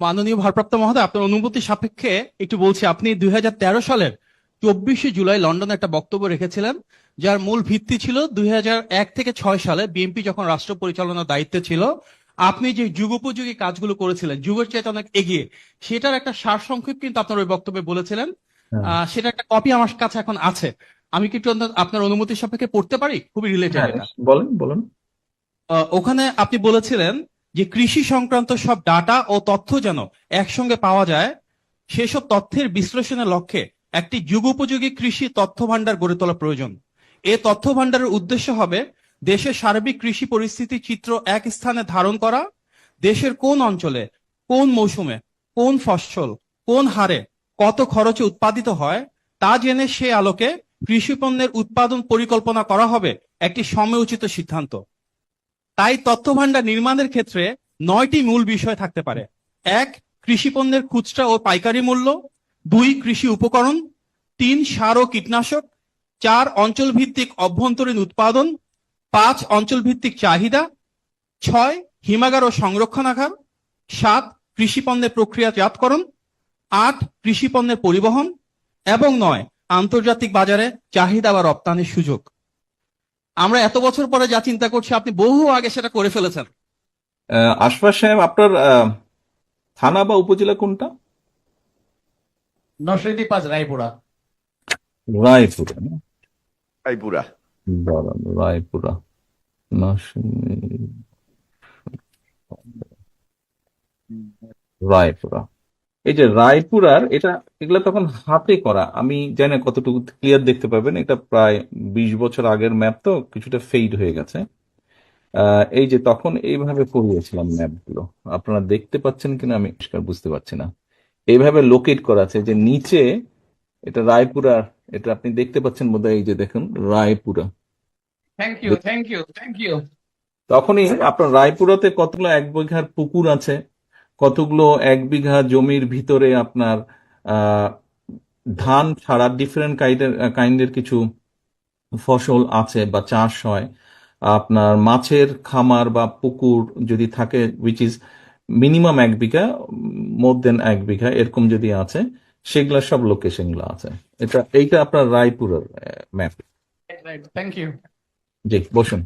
মাননীয় ভারপ্রাপ্ত মহোদয় আপনার অনুমতি সাপেক্ষে একটু বলছি। আপনি দুই হাজার তেরো সালের চব্বিশে জুলাই লন্ডনে একটা বক্তব্য রেখেছিলেন যার মূল ভিত্তি ছিল দুই হাজার এক থেকে ছয় সালে বিএনপি যখন রাষ্ট্র পরিচালনার দায়িত্বে ছিল আপনি যে যুগোপযোগী কাজগুলো করেছিলেন যুগের চাইতে অনেক এগিয়ে সেটার একটা সারসংক্ষেপ কিন্তু আপনার ওই বক্তব্যে বলেছিলেন। হ্যাঁ। আহ, সেটা একটা কপি আমার কাছে এখন আছে। আমি কি একটু আপনার অনুমতি সাপেক্ষে পড়তে পারি? খুবই রিলেটেড হ্যাঁ, বলেন বলেন। আহ, ওখানে আপনি বলেছিলেন যে কৃষি সংক্রান্ত সব ডাটা ও তথ্য যেন একসঙ্গে পাওয়া যায়, সেসব তথ্যের বিশ্লেষণের লক্ষ্যে একটি যুগোপযোগী কৃষি তথ্য ভান্ডার গড়ে তোলা প্রয়োজন। এ তথ্য ভান্ডারের উদ্দেশ্য হবে দেশের সার্বিক কৃষি পরিস্থিতি চিত্র এক স্থানে ধারণ করা, দেশের কোন অঞ্চলে, কোন মৌসুমে, কোন ফসল, কোন হারে কত খরচে উৎপাদিত হয়, তা জেনে সে আলোকে কৃষি পণ্যের উৎপাদন পরিকল্পনা করা হবে একটি সময়োচিত সিদ্ধান্ত। তাই তথ্য ভান্ডার নির্মাণের ক্ষেত্রে নয়টি মূল বিষয় থাকতে পারে। এক কৃষি পণ্যের খুচরা ও পাইকারি মূল্য। দুই, কৃষি উপকরণ। তিন, সার ও কীটনাশক। চার অঞ্চল ভিত্তিক অভ্যন্তরীণ উৎপাদন। পাঁচ অঞ্চল ভিত্তিক চাহিদা। ছয়, হিমাগার ও সংরক্ষণাগার সাত কৃষি পণ্যের প্রক্রিয়াজাতকরণ। আট কৃষি পণ্যের পরিবহন। এবং নয়, আন্তর্জাতিক বাজারে চাহিদা বা রপ্তানির সুযোগ। আমরা এত বছর পরে যা চিন্তা করছি আপনি বহু আগে সেটা করে ফেলেছেন। আশফাক সাহেব আপনার থানা বা উপজেলা কোনটা? নরসিংদী পাঁচ রায়পুরা। রায়পুরা রায়পুরা। দাঁড়ান, রায়পুরা। নরসিংদী রায়পুরা। এই যে রায়পুরার এটা এগুলো তখন হাতে করা। আমি জানি না কতটুকু ক্লিয়ার দেখতে পাবেন। এটা প্রায় বিশ বছর আগের ম্যাপ তো কিছুটা ফেড হয়ে গেছে। এই যে তখন এইভাবে করিয়েছিলাম ম্যাপগুলো আপনারা দেখতে পাচ্ছেন কিনা আমি পরিষ্কার বুঝতে পারছি না। এইভাবে লোকেট করা আছে যে নিচে এটা রায়পুরার এটা আপনি দেখতে পাচ্ছেন বোধহয় এই যে দেখুন Raipura. Thank you thank you thank you তখনই আপনার রায়পুরাতে কতগুলো এক বিঘার পুকুর আছে? কতগুলো এক বিঘা জমির ভিতরে আপনার আহ, ধান ছাড়া ডিফারেন্ট কাইন্ডের কাইন্ডের কিছু ফসল আছে বা চাষ হয়? আপনার মাছের খামার বা পুকুর যদি থাকে উইচ ইজ মিনিমাম এক বিঘা মোর দেন এক বিঘা এরকম যদি আছে সেগুলা সব লোকেশনগুলো আছে। এটা এইটা আপনার রায়পুরের ম্যাপ থ্যাংক ইউ জি বসুন।